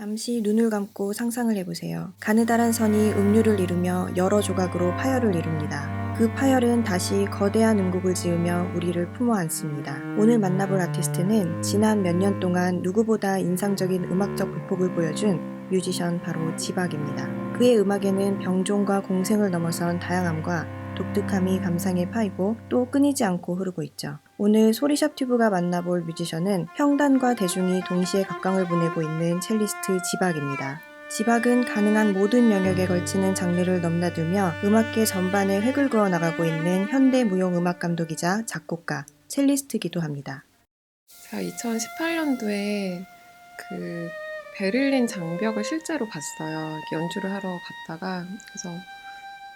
잠시 눈을 감고 상상을 해보세요. 가느다란 선이 음류를 이루며 여러 조각으로 파열을 이룹니다. 그 파열은 다시 거대한 음곡을 지으며 우리를 품어 안습니다. 오늘 만나볼 아티스트는 지난 몇 년 동안 누구보다 인상적인 음악적 보폭을 보여준 뮤지션 바로 지박입니다. 그의 음악에는 병종과 공생을 넘어선 다양함과 독특함이 감상에 파이고 또 끊이지 않고 흐르고 있죠. 오늘 소리샵 튜브가 만나볼 뮤지션은 평단과 대중이 동시에 각광을 보내고 있는 첼리스트 지박입니다. 지박은 가능한 모든 영역에 걸치는 장르를 넘나들며 음악계 전반에 획을 그어 나가고 있는 현대 무용 음악 감독이자 작곡가, 첼리스트기도 합니다. 제가 2018년도에 그 베를린 장벽을 실제로 봤어요. 연주를 하러 갔다가 그래서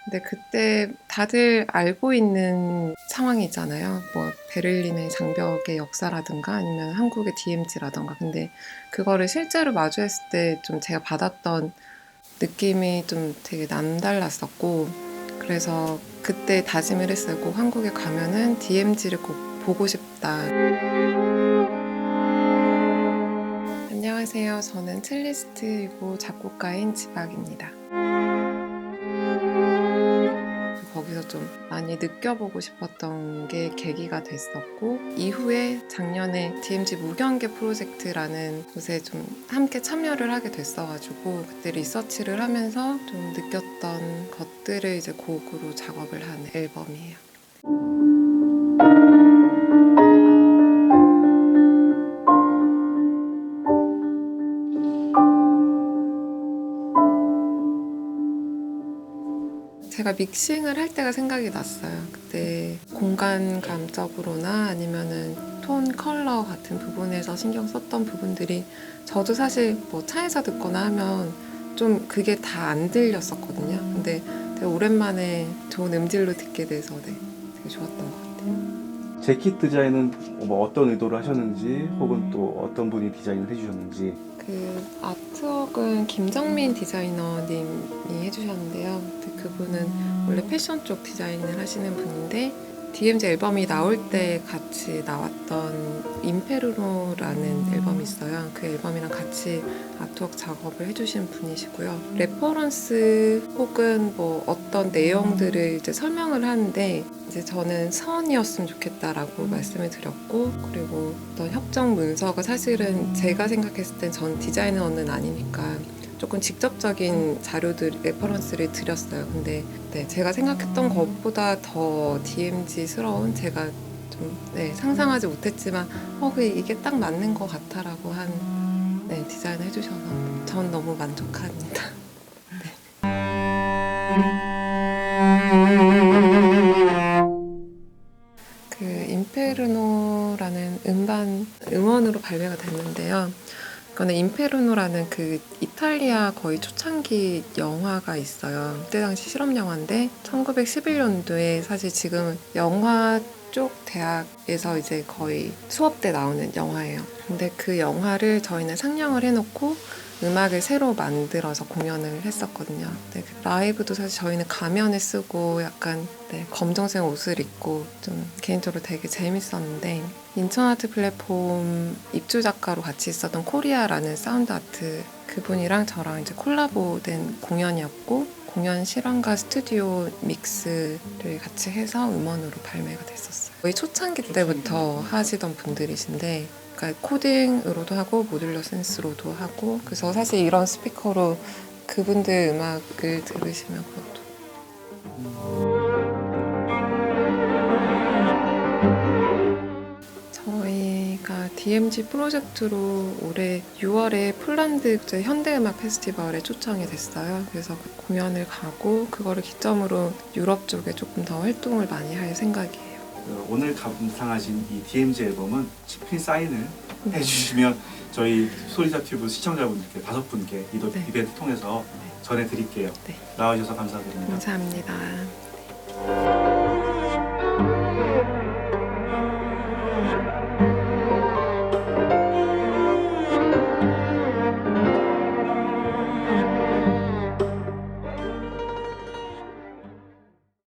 근데 그때 다들 알고 있는 상황이잖아요. 뭐 베를린의 장벽의 역사라든가 아니면 한국의 DMZ라든가. 근데 그거를 실제로 마주했을 때 좀 제가 받았던 느낌이 좀 되게 남달랐었고 그래서 그때 다짐을 했어요. 꼭 한국에 가면은 DMZ를 꼭 보고 싶다. 안녕하세요. 저는 첼리스트이고 작곡가인 지박입니다. 거기서 좀 많이 느껴보고 싶었던 게 계기가 됐었고 이후에 작년에 DMZ 무경계 프로젝트라는 곳에 좀 함께 참여를 하게 됐어가지고 그때 리서치를 하면서 좀 느꼈던 것들을 이제 곡으로 작업을 한 앨범이에요. 제가 믹싱을 할 때가 생각이 났어요. 그때 공간 감적으로나 아니면은 톤 컬러 같은 부분에서 신경 썼던 부분들이 저도 사실 뭐 차에서 듣거나 하면 좀 그게 다 안 들렸었거든요. 근데 되게 오랜만에 좋은 음질로 듣게 돼서 네, 되게 좋았던 것 같아요. 재킷 디자인은 뭐 어떤 의도를 하셨는지 혹은 또 어떤 분이 디자인을 해주셨는지 그 아트웍은 김정민 디자이너님이 해주셨는데요. 그분은 원래 패션 쪽 디자인을 하시는 분인데 DMZ 앨범이 나올 때 같이 나왔던 임페르노라는 앨범이 있어요. 그 앨범이랑 같이 아트웍 작업을 해주신 분이시고요. 레퍼런스 혹은 뭐 어떤 내용들을 이제 설명을 하는데 이제 저는 선이었으면 좋겠다라고 말씀을 드렸고 그리고 어떤 협정 문서가 사실은 제가 생각했을 땐 전 디자이너는 아니니까 조금 직접적인 자료들 레퍼런스를 드렸어요. 근데 네, 제가 생각했던 것보다 더 DMZ스러운 제가 좀 네, 상상하지 못했지만 어, 그 이게 딱 맞는 것 같아라고 한 네, 디자인을 해주셔서 전 너무 만족합니다. 그 임페르노라는 음반 음원으로 발매가 됐는데요. 이거는 임페르노라는 그 이탈리아 거의 초창기 영화가 있어요. 그때 당시 실험 영화인데 1911년도에 사실 지금 영화 쪽 대학에서 이제 거의 수업 때 나오는 영화예요. 근데 그 영화를 저희는 상영을 해놓고 음악을 새로 만들어서 공연을 했었거든요. 그 라이브도 사실 저희는 가면을 쓰고 약간 네, 검정색 옷을 입고 좀 개인적으로 되게 재밌었는데 인천 아트 플랫폼 입주 작가로 같이 있었던 코리아라는 사운드 아트 그분이랑 저랑 이제 콜라보된 공연이었고 공연 실황과 스튜디오 믹스를 같이 해서 음원으로 발매가 됐었어요. 거의 초창기 때부터 하시던 분들이신데 그러니까 코딩으로도 하고 모듈러 센스로도 하고 그래서 사실 이런 스피커로 그분들 음악을 들으시면 그것도 저희가 DMZ 프로젝트로 올해 6월에 폴란드 국제 현대음악 페스티벌에 초청이 됐어요. 그래서 그 공연을 가고 그거를 기점으로 유럽 쪽에 조금 더 활동을 많이 할 생각이에요. 어, 오늘 감상하신 이 DMZ 앨범은 치킨 사인을 네. 해주시면 저희 소리자 튜브 시청자분들께 다섯 분께 이 네. 이벤트 통해서 전해드릴게요. 네. 나와주셔서 감사드립니다. 감사합니다.